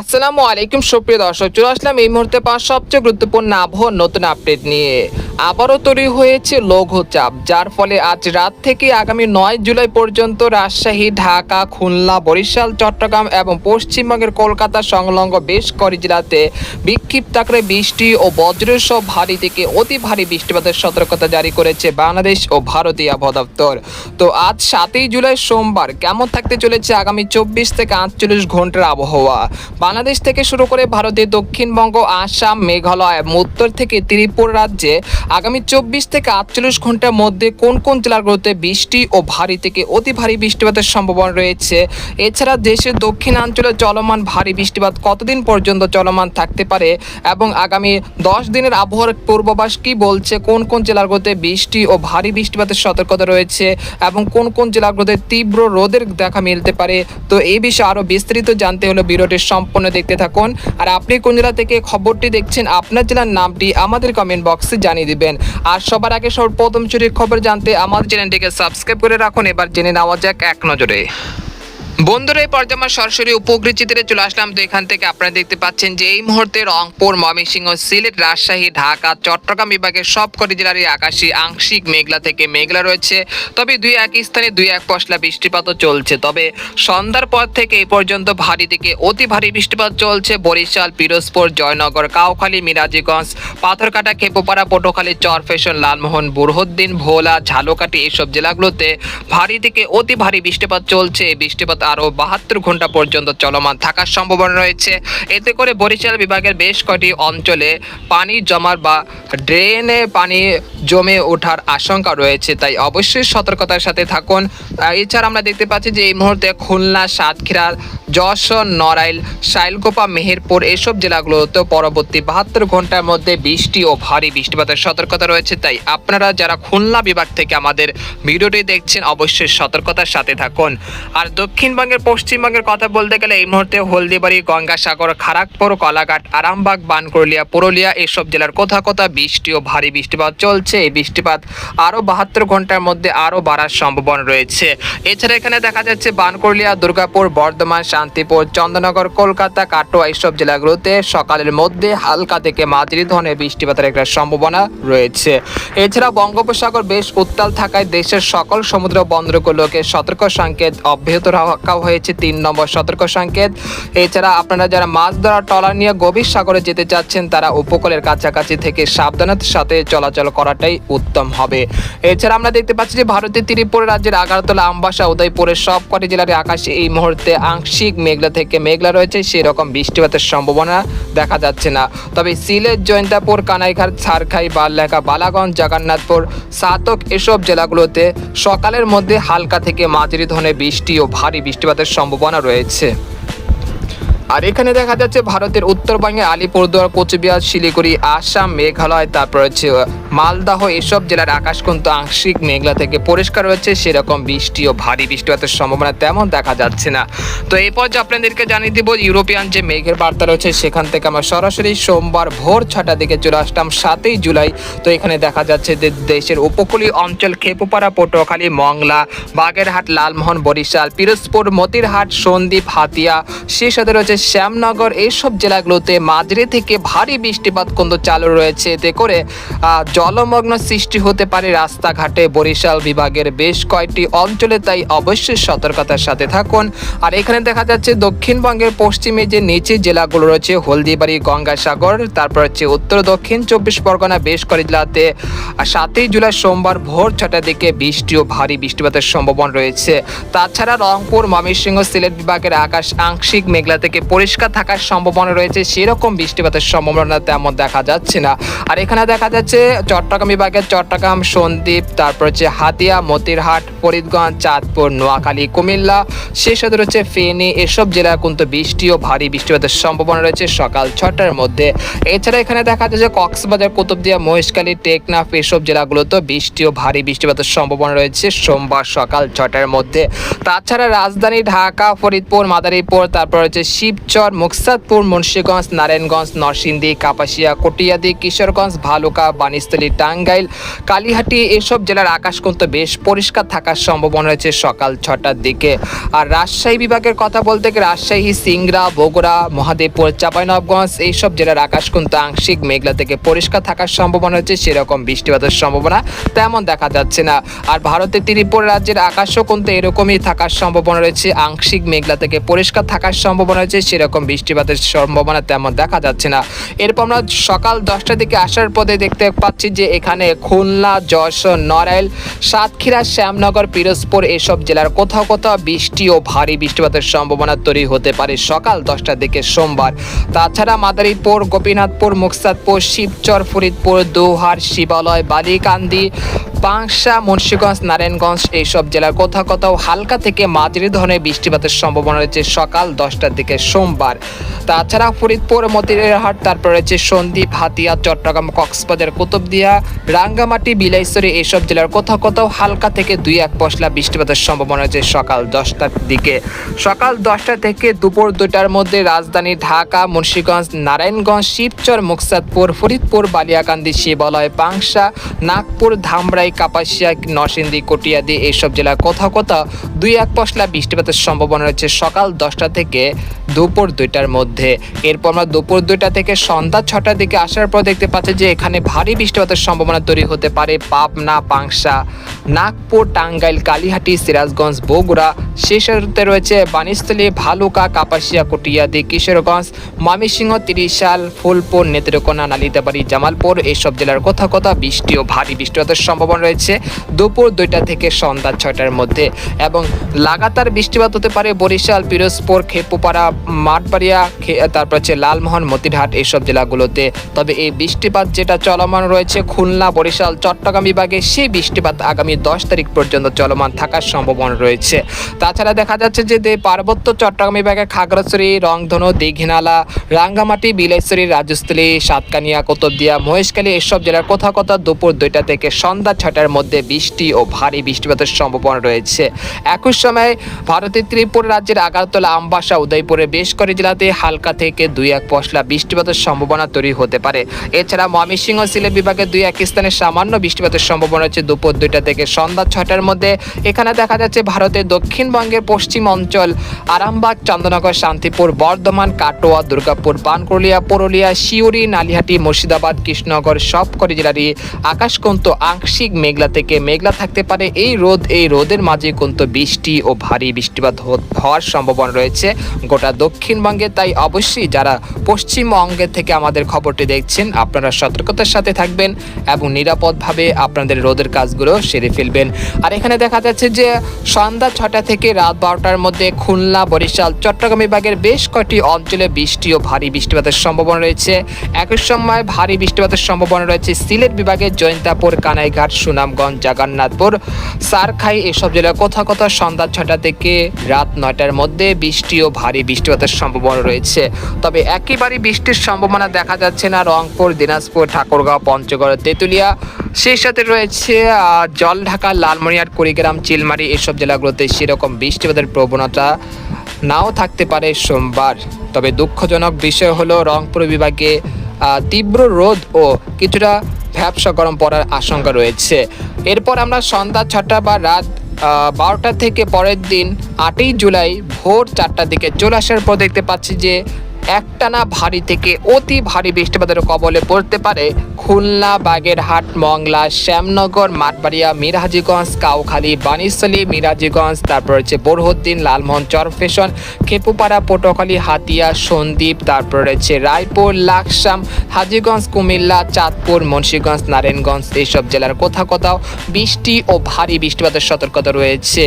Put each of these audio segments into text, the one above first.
আসসালামু আলাইকুম, সুপ্রিয় দর্শক, চলে আসলাম এই মুহূর্তে পাওয়া সবচেয়ে গুরুত্বপূর্ণ আবহাওয়ার নতুন আপডেট নিয়ে। আবারও তৈরি হয়েছে লঘুচাপ যার ফলে আজ রাত থেকে আগামী নয় জুলাই পর্যন্ত রাজশাহী, ঢাকা, খুলনা, বরিশাল, চট্টগ্রাম এবং পশ্চিমবঙ্গের কলকাতা সংলগ্ন বেশ কয়েক জেলাতে বিক্ষিপ্ত আকারে বৃষ্টি ও বজ্রের সহ ভারী থেকে অতি ভারী বৃষ্টিপাতের সতর্কতা জারি করেছে বাংলাদেশ ও ভারতীয় আবহাওয়া দপ্তর। তো আজ সাতই জুলাই সোমবার কেমন থাকতে চলেছে আগামী চব্বিশ থেকে আটচল্লিশ ঘণ্টার আবহাওয়া? বাংলাদেশ থেকে শুরু করে ভারতের দক্ষিণবঙ্গ, আসাম, মেঘালয়, উত্তর থেকে ত্রিপুরা রাজ্যে আগামী চব্বিশ থেকে আটচল্লিশ ঘণ্টার মধ্যে কোন কোন জেলাগুলোতে বৃষ্টি ও ভারী থেকে অতি ভারী বৃষ্টিপাতের সম্ভাবনা রয়েছে? এছাড়া দেশের দক্ষিণাঞ্চলে চলমান ভারী বৃষ্টিপাত কতদিন পর্যন্ত চলমান থাকতে পারে? এবং আগামী দশ দিনের আবহাওয়ার পূর্বাভাস কি বলছে? কোন কোন জেলাগুলোতে বৃষ্টি ও ভারী বৃষ্টিপাতের সতর্কতা রয়েছে? এবং কোন কোন জেলাগুলোতে তীব্র রোদের দেখা মিলতে পারে? তো এই বিষয়ে আরও বিস্তারিত জানতে হলো হলে ভিডিওটি সম্পূর্ণ দেখতে থাকুন। আর আপনি কোন জেলা থেকে খবরটি দেখছেন, আপনার জেলার নামটি আমাদের কমেন্ট বক্সে জানিয়ে দিবেন। আর সবার আগে সর্বপ্রথম চুরির খবর জানতে আমাদের চ্যানেলটিকে সাবস্ক্রাইব করে রাখুন। এবার জেনে নেওয়া যাক এক নজরে। বন্ধুরা, এই পর্যায়ে আমরা সরাসরি চিত্রে চলে আসলাম। তো এখান থেকে আপনারা দেখতে পাচ্ছেন যে এই মুহূর্তে রংপুর, ময়মনসিংহ, সিলেট, রাজশাহী, ঢাকা, চট্টগ্রাম বিভাগের সবকটি জেলারই আকাশী, আংশিক মেঘলা থেকে মেঘলা রয়েছে। তবে দুই এক স্থানে দুই এক পশলা বৃষ্টিপাতও চলছে। তবে সন্ধ্যার পর থেকে এই পর্যন্ত ভারী থেকে অতি ভারী বৃষ্টিপাত চলছে। বরিশাল, পিরোজপুর, জয়নগর, কাউখালী, মিরাজীগঞ্জ, পাথরকাটা, খেপুপাড়া পটুখালী চরফেশন, লালমোহন, বুরহদ্দিন, ভোলা, ঝালকাঠি এইসব জেলাগুলোতে ভারী থেকে অতি ভারী বৃষ্টিপাত চলছে। এই বৃষ্টিপাত আরও বাহাত্তর ঘণ্টা পর্যন্ত চলমান থাকার সম্ভাবনা রয়েছে। এতে করে বরিশাল বিভাগের বেশ কয়টি অঞ্চলে পানি জমার বা ড্রেনে পানি জমে ওঠার আশঙ্কা রয়েছে, তাই অবশ্যই সতর্কতার সাথে থাকুন। এছাড়া আমরা দেখতে পাচ্ছি যে এই মুহূর্তে খুলনা, সাতক্ষীরা, যশোর, নড়াইল, শাইলকোপা, মেহেরপুর এসব জেলাগুলোতে পরবর্তী বাহাত্তর ঘণ্টার মধ্যে বৃষ্টি ও ভারী বৃষ্টিপাতের সতর্কতা রয়েছে। তাই আপনারা যারা খুলনা বিভাগ থেকে আমাদের ভিডিওটি দেখছেন, অবশ্যই সতর্কতার সাথে থাকুন। আর দক্ষিণবঙ্গের পশ্চিমবঙ্গের কথা বলতে গেলে এই মুহূর্তে হলদিবাড়ি, গঙ্গাসাগর খড়গপুর কলাঘাট, আরামবাগ বানকুরলিয়া পুরুলিয়া এসব জেলার কোথা কোথা বৃষ্টি ও ভারী বৃষ্টিপাত চলছে। এই বৃষ্টিপাত আরও বাহাত্তর ঘণ্টার মধ্যে আরও বাড়ার সম্ভাবনা রয়েছে। এছাড়া এখানে দেখা যাচ্ছে বানকুরলিয়া দুর্গাপুর, বর্ধমান, শান্তিপুর, চন্দ্রনগর, কলকাতা, কাটোয়া এইসব জেলাগুলোতে সকালের মধ্যে হালকা থেকে মাঝারি ধরনের বৃষ্টিপাতের একটা সম্ভাবনা রয়েছে। এছাড়া বঙ্গোপসাগর বেশ উত্তাল থাকায় দেশের সকল সমুদ্র বন্দরগুলোকে সতর্ক সংকেত অব্যাহত রাখা হয়েছে তিন নম্বর সতর্ক সংকেত। এছাড়া আপনারা যারা মাছ ধরা ট্রলার নিয়ে গভীর সাগরে যেতে চাচ্ছেন, তারা উপকূলের কাছাকাছি থেকে সাবধানতার সাথে চলাচল করাটাই উত্তম হবে। এছাড়া আমরা দেখতে পাচ্ছি যে ভারতের ত্রিপুরা রাজ্যের আগারতলা, আমবাসা, উদয়পুরের সবকটি জেলার আকাশে এই মুহূর্তে আংশিক মেঘলা থেকে মেঘলা রয়েছে। সেরকম বৃষ্টিপাতের সম্ভাবনা দেখা যাচ্ছে না। তবে সিলেট, জয়ন্তাপুর, কানাইঘাট ছারখাই বাল্লাকা বালাগঞ্জ, জগন্নাথপুর, সাতক এসব জেলাগুলোতে সকালের মধ্যে হালকা থেকে মাঝারি ধরনের বৃষ্টি ও ভারী বৃষ্টিপাতের সম্ভাবনা রয়েছে। আর এখানে দেখা যাচ্ছে ভারতের উত্তরবঙ্গে আলিপুরদুয়ার, কোচবিহার, শিলিগুড়ি, আসাম, মেঘালয়, তারপর হচ্ছে মালদাহ এসব জেলার আকাশ কিন্তু আংশিক মেঘলা থেকে পরিষ্কার রয়েছে সেরকম বৃষ্টি ও ভারী বৃষ্টিপাতের সম্ভাবনা তেমন দেখা যাচ্ছে না। তো এই পর্যায়ে আপনাদেরকে জানিয়ে দিব ইউরোপিয়ান যে মেঘের বার্তা রয়েছে সেখান থেকে আমরা সরাসরি সোমবার ভোর ছটার দিকে চলে আসলাম সাতই জুলাই। তো এখানে দেখা যাচ্ছে যে দেশের উপকূলীয় অঞ্চল খেপুপাড়া পটুয়াখালী মংলা বাগেরহাট লালমোহন বরিশাল পিরোজপুর মতিরহাট সন্দ্বীপ হাতিয়া সেই সাথে রয়েছে শ্যামনগর এইসব জেলাগুলোতে মাঝারি থেকে ভারী বৃষ্টিপাত কিন্তু চালু রয়েছে। এতে করে আহ, জলমগ্ন সৃষ্টি হতে পারে রাস্তাঘাটে। বরিশাল বিভাগের বেশ কয়েকটি অঞ্চলে তাই অবশ্যই সতর্কতার সাথে থাকুন। আর এখানে দেখা যাচ্ছে দক্ষিণবঙ্গের পশ্চিমে যে নিচে জেলাগুলো রয়েছে, হলদিবাড়ি, গঙ্গাসাগর, তারপর হচ্ছে উত্তর, দক্ষিণ চব্বিশ পরগনা বেশ কয়েক জেলাতে সাতই জুলাই সোমবার ভোর ছটার দিকে বৃষ্টি ও ভারী বৃষ্টিপাতের সম্ভাবনা রয়েছে। তাছাড়া রংপুর, ময়মনসিংহ, সিলেট বিভাগের আকাশ আংশিক মেঘলা থেকে পরিষ্কার থাকার সম্ভাবনা রয়েছে। সেরকম বৃষ্টিপাতের সম্ভাবনা তেমন দেখা যাচ্ছে না। আর এখানে দেখা যাচ্ছে চট্টগ্রাম বিভাগের চট্টগ্রাম, সন্দ্বীপ, তারপর হচ্ছে হাতিয়া, মতিরহাট, ফরিদগঞ্জ, চাঁদপুর, নোয়াখালী, কুমিল্লা, সেই সাথে রয়েছে ফেনী, এসব জেলায় কিন্তু বৃষ্টি ও ভারী বৃষ্টিপাতের সম্ভাবনা রয়েছে সকাল ছটার মধ্যে। এছাড়া এখানে দেখা যাচ্ছে যে কক্সবাজার, কুতুবদিয়া, মহেশখালী, টেকনাফ এসব জেলাগুলোতে বৃষ্টি ও ভারী বৃষ্টিপাতের সম্ভাবনা রয়েছে সোমবার সকাল ছটার মধ্যে। তাছাড়া রাজধানী ঢাকা, ফরিদপুর, মাদারীপুর, তারপর হচ্ছে শিবচর, মুকসাদপুর, মুন্সীগঞ্জ, নারায়ণগঞ্জ, নরসিংদী, কাপাসিয়া, কটিয়াদি, কিশোরগঞ্জ, ভালুকা বানিস্তা বানিস্থলী টাঙ্গাইল, কালীহাটি এসব জেলার আকাশ কিন্তু বেশ পরিষ্কার থাকার সম্ভাবনা রয়েছে সকাল ছটার দিকে। আর রাজশাহী বিভাগের কথা বলতে গেলে রাজশাহী, সিংড়া, বগুড়া, মহাদেবপুর, চাঁপাইনবাবগঞ্জ এইসব জেলার আকাশ কিন্তু আংশিক মেঘলা থেকে পরিষ্কার থাকার সম্ভাবনা রয়েছে, সেরকম বৃষ্টিপাতের সম্ভাবনা তেমন দেখা যাচ্ছে না। আর ভারতের ত্রিপুরা রাজ্যের আকাশও কিন্তু এরকমই থাকার সম্ভাবনা রয়েছে, আংশিক মেঘলা থেকে পরিষ্কার থাকার সম্ভাবনা রয়েছে, সেরকম বৃষ্টিপাতের সম্ভাবনা তেমন দেখা যাচ্ছে না। এরপর আমরা সকাল দশটার দিকে আসার পথে দেখতে পাচ্ছি যে এখানে খুলনা, যশোর, নড়াইল, সাতক্ষীরা, শ্যামনগর, পিরোজপুর এসব জেলার কোথাও কোথাও বৃষ্টি ও ভারী বৃষ্টিপাতের সম্ভাবনা তৈরি হতে পারে সকাল দশটার দিকে সোমবার। তাছাড়া মাদারীপুর, গোপীনাথপুর, মুকসাদপুর, শিবচর, ফরিদপুর, দোহার, শিবালয়, বালিকান্দি পাংশা মুন্সীগঞ্জ, নারায়ণগঞ্জ এইসব জেলার কোথাও কোথাও হালকা থেকে মাঝারি ধরনের বৃষ্টিপাতের সম্ভাবনা রয়েছে সকাল দশটার দিকে সোমবার। তাছাড়া ফরিদপুর, মতিরাহাট, তারপর রয়েছে সন্দ্বীপ, হাতিয়া, চট্টগ্রাম, কক্সবাজার কুতুবদিয়া রাঙ্গামাটি, বিলাইছড়ি এইসব জেলার কোথাও কোথাও হালকা থেকে দুই এক পশলা বৃষ্টিপাতের সম্ভাবনা রয়েছে সকাল দশটার দিকে। সকাল দশটা থেকে দুপুর দুটার মধ্যে রাজধানী ঢাকা, মুন্সীগঞ্জ, নারায়ণগঞ্জ, শিবচর, মুকসাদপুর, ফরিদপুর, বালিয়াকান্দি, শিবালয় পাংশা নাগপুর, ধামরাই, কাপাসিয়া, নরসিংদী, কটিয়াদি এইসব জেলার কোথাও কোথাও দুই এক পশলা বৃষ্টিপাতের সম্ভাবনা রয়েছে সকাল দশটা থেকে দুপুর দুইটার মধ্যে। এরপর আমরা দুপুর দুইটা থেকে সন্ধ্যা ছটার দিকে আসার পর দেখতে পাচ্ছি যে এখানে ভারী বৃষ্টিপাতের সম্ভাবনা তৈরি হতে পারে পাবনা, পাংশা, নাগপুর, টাঙ্গাইল, কালীহাটি, সিরাজগঞ্জ, বগুড়া। শেষেরতে রয়েছে বানিস্থলী ভালুকা, কাপাসিয়া, কটিয়াদি, কিশোরগঞ্জ, ময়মনসিংহ, তিরিশাল, ফুলপুর, নেত্রকোনা, নালিতাবাড়ি, জামালপুর এইসব জেলার কোথাও কোথাও বৃষ্টি ও ভারী বৃষ্টিপাতের সম্ভাবনা রয়েছে দুপুর দুইটা থেকে সন্ধ্যা ছয়টার মধ্যে। এবং লাগাতার বৃষ্টিপাত হতে পারে বরিশাল, পিরোজপুর, খেপুপাড়া মাঠবাড়িয়া তারপর হচ্ছে লালমোহন, মতিরহাট এইসব জেলাগুলোতে। তবে এই বৃষ্টিপাত যেটা চলমান রয়েছে, খুলনা, বরিশাল, চট্টগ্রাম বিভাগে, সেই বৃষ্টিপাত আগামী দশ তারিখ পর্যন্ত চলমান থাকার সম্ভাবনা রয়েছে। তাছাড়া দেখা যাচ্ছে যে পার্বত্য চট্টগ্রাম বিভাগে খাগড়াছড়ি, রংধনু, দীঘিনালা, রাঙ্গামাটি বিলাইছড়ি রাজস্থলী, সাতকানিয়া, কোতবদিয়া, মহেশখালী এসব জেলার কোথাও কোথাও দুপুর দুইটা থেকে সন্ধ্যা ছটার মধ্যে বৃষ্টি ও ভারী বৃষ্টিপাতের সম্ভাবনা রয়েছে। একই সময় ভারতের ত্রিপুরা রাজ্যের আগারতলা, আমবাসা, উদয়পুরে বেশ কয়েক জেলাতে হালকা থেকে দুই এক পশলা বৃষ্টিপাতের সম্ভাবনা তৈরি হতে পারে। এছাড়া ময়মনসিংহ সিলেট বিভাগে দুই এক স্থানে সামান্য বৃষ্টিপাতের সম্ভাবনা রয়েছে দুপুর দুইটা থেকে সন্ধ্যা ছটার মধ্যে। এখানে দেখা যাচ্ছে ভারতের দক্ষিণবঙ্গের পশ্চিম অঞ্চল আরামবাগ, চন্দ্রনগর, শান্তিপুর, বর্ধমান, কাটোয়া, দুর্গাপুর পানকুলিয়া পুরুলিয়া শিউরি নালিহাটি, মুর্শিদাবাদ, কৃষ্ণনগর সবকটি জেলারই আকাশ কিন্তু আংশিক মেঘলা থেকে মেঘলা থাকতে পারে। এই রোদ, এই রোদের মাঝে কিন্তু বৃষ্টি ও ভারী বৃষ্টিপাত হওয়ার সম্ভাবনা রয়েছে। গোটা দক্ষিণবঙ্গে, তাই অবশ্যই যারা পশ্চিমবঙ্গের থেকে আমাদের খবরটি দেখছেন, আপনারা সতর্কতার সাথে থাকবেন এবং নিরাপদভাবে আপনাদের রোদের কাজগুলো সেরে ফেলবেন। আর এখানে দেখা যাচ্ছে যে সন্ধ্যা ছটা থেকে রাত বারোটার মধ্যে খুলনা, বরিশাল, চট্টগ্রাম বিভাগের বেশ কয়েকটি অঞ্চলে বৃষ্টি ও ভারী বৃষ্টিপাতের সম্ভাবনা রয়েছে। একই সময় ভারী বৃষ্টিপাতের সম্ভাবনা রয়েছে সিলেট বিভাগের জয়ন্তাপুর, কানাইঘাট, সুনামগঞ্জ, জাগান্নাথপুর, সারখাই, এসব জেলায় কোথাও কোথাও সন্ধ্যা ছটা থেকে রাত নয়টার মধ্যে বৃষ্টি ও ভারী বৃষ্টিপাতের সম্ভাবনা রয়েছে। তবে একেবারে বৃষ্টির সম্ভাবনা দেখা যাচ্ছে না রংপুর দিনাজপুর ঠাকুরগাঁও পঞ্চগড় তেঁতুলিয়া। সেই সাথে রয়েছে আহ, জলঢাকা লালমনিরহাট কুড়িগ্রাম চিলমারি এসব জেলাগুলোতে সেরকম বৃষ্টিপাতের প্রবণতা নাও থাকতে পারে সোমবার। তবে দুঃখজনক বিষয় হলো রংপুর বিভাগে তীব্র রোদ ও কিছুটা ভ্যাবসা গরম পড়ার আশঙ্কা রয়েছে। এরপর আমরা সন্ধ্যা ছটা বা রাত বারোটা থেকে পরের দিন আটই জুলাই ভোর চারটার দিকে চলে আসার পর দেখতে পাচ্ছি যে একটানা ভারী থেকে অতি ভারী বৃষ্টিপাতের কবলে পড়তে পারে খুলনা, বাগেরহাট, মংলা, শ্যামনগর, মাঠবাড়িয়া, মিরাজিগঞ্জ, কাউখালী বানিশালী মিরাজিগঞ্জ, তারপর রয়েছে বোরহদ্দিন, লালমোহন, চরফেশন, খেপুপাড়া, পটুয়াখালী, হাতিয়া, সন্দ্বীপ, তারপর রয়েছে রায়পুর, লাকসাম, হাজিগঞ্জ, কুমিল্লা, চাঁদপুর, মুন্সীগঞ্জ, নারায়ণগঞ্জ, এইসব জেলার কোথাও কোথাও বৃষ্টি ও ভারী বৃষ্টিপাতের সতর্কতা রয়েছে।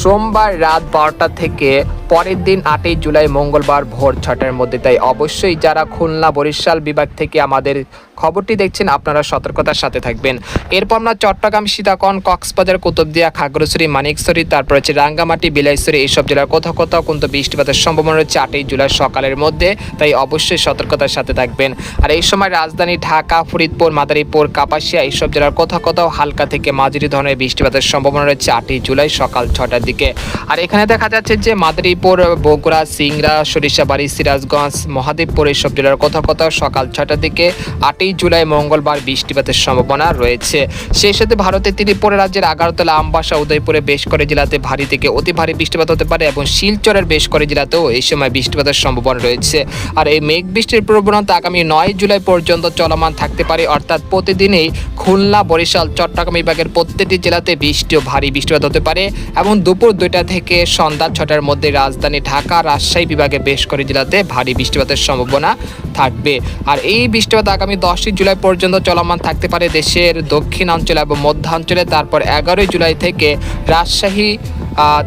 সোমবার রাত বারোটা থেকে পরের দিন আটই জুলাই মঙ্গলবার ভোর ছটার মধ্যে, তাই অবশ্যই যারা খুলনা বরিশাল বিভাগ থেকে আমাদের খবরটি দেখছেন আপনারা সতর্কতার সাথে থাকবেন। এরপর আমরা চট্টগ্রাম সীতাকন কক্সবাজার, কুতুবদিয়া, খাগড়াছড়ি মানিকছড়ি তারপর হচ্ছে রাঙ্গামাটি বিলাইছড়ি এইসব জেলার কোথাও কোথাও কিন্তু বৃষ্টিপাতের সম্ভাবনা রয়েছে আটই জুলাই সকালের মধ্যে। তাই অবশ্যই সতর্কতার সাথে থাকবেন। আর এই সময় রাজধানী ঢাকা, ফরিদপুর, মাদারীপুর, কাপাসিয়া এইসব জেলার কোথাও কোথাও হালকা থেকে মাঝারি ধরনের বৃষ্টিপাতের সম্ভাবনা রয়েছে আটই জুলাই সকাল ছটার দিকে। আর এখানে দেখা যাচ্ছে যে মাদারীপুর, বগুড়া, সিংড়া, সরিষাবাড়ি, সিরাজগঞ্জ, মহাদেবপুর এইসব জেলার কোথাও কোথাও সকাল ছটার দিকে আটই নয় জুলাই মঙ্গলবার বৃষ্টিপাতের সম্ভাবনা রয়েছে। সেই সাথে ভারতের ত্রিপুরা রাজ্যের আগারতলা আমবাসা, উদয়পুরে বেশ করে জেলাতে ভারী থেকে অতি ভারী বৃষ্টিপাত হতে পারে এবং শিলচরের বেশ করে জেলাতেও এই সময় বৃষ্টিপাতের সম্ভাবনা রয়েছে। আর এই মেঘ বৃষ্টির প্রবণতা আগামী নয় জুলাই পর্যন্ত চলমান থাকতে পারে। অর্থাৎ প্রতিদিনই খুলনা, বরিশাল, চট্টগ্রাম বিভাগের প্রত্যেকটি জেলাতে বৃষ্টি ও ভারী বৃষ্টিপাত হতে পারে এবং দুপুর দুইটা থেকে সন্ধ্যা ছটার মধ্যে রাজধানী ঢাকা, রাজশাহী বিভাগে বেশ করে জেলাতে ভারী বৃষ্টিপাতের সম্ভাবনা থাকবে। আর এই বৃষ্টিপাত আগামী দশই জুলাই পর্যন্ত চলমান থাকতে পারে দেশের দক্ষিণাঞ্চলে এবং মধ্যাঞ্চলে। তারপর এগারোই জুলাই থেকে রাজশাহী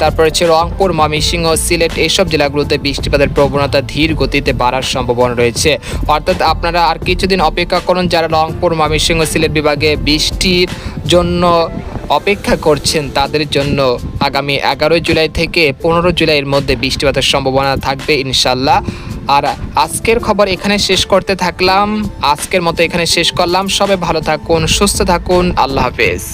তারপর হচ্ছে রংপুর, ময়মনসিংহ, সিলেট এইসব জেলাগুলোতে বৃষ্টিপাতের প্রবণতা ধীর গতিতে বাড়ার সম্ভাবনা রয়েছে। অর্থাৎ আপনারা আর কিছুদিন অপেক্ষা করুন যারা রংপুর, ময়মনসিংহ, সিলেট বিভাগে বৃষ্টির জন্য অপেক্ষা করছেন, তাদের জন্য আগামী এগারোই জুলাই থেকে পনেরো জুলাইয়ের মধ্যে বৃষ্টিপাতের সম্ভাবনা থাকবে ইনশাল্লাহ। আর আজকের খবর এখানে শেষ করতে থাকলাম। আজকের মতো এখানে শেষ করলাম। সবাই ভালো থাকুন, সুস্থ থাকুন। আল্লাহ হাফেজ।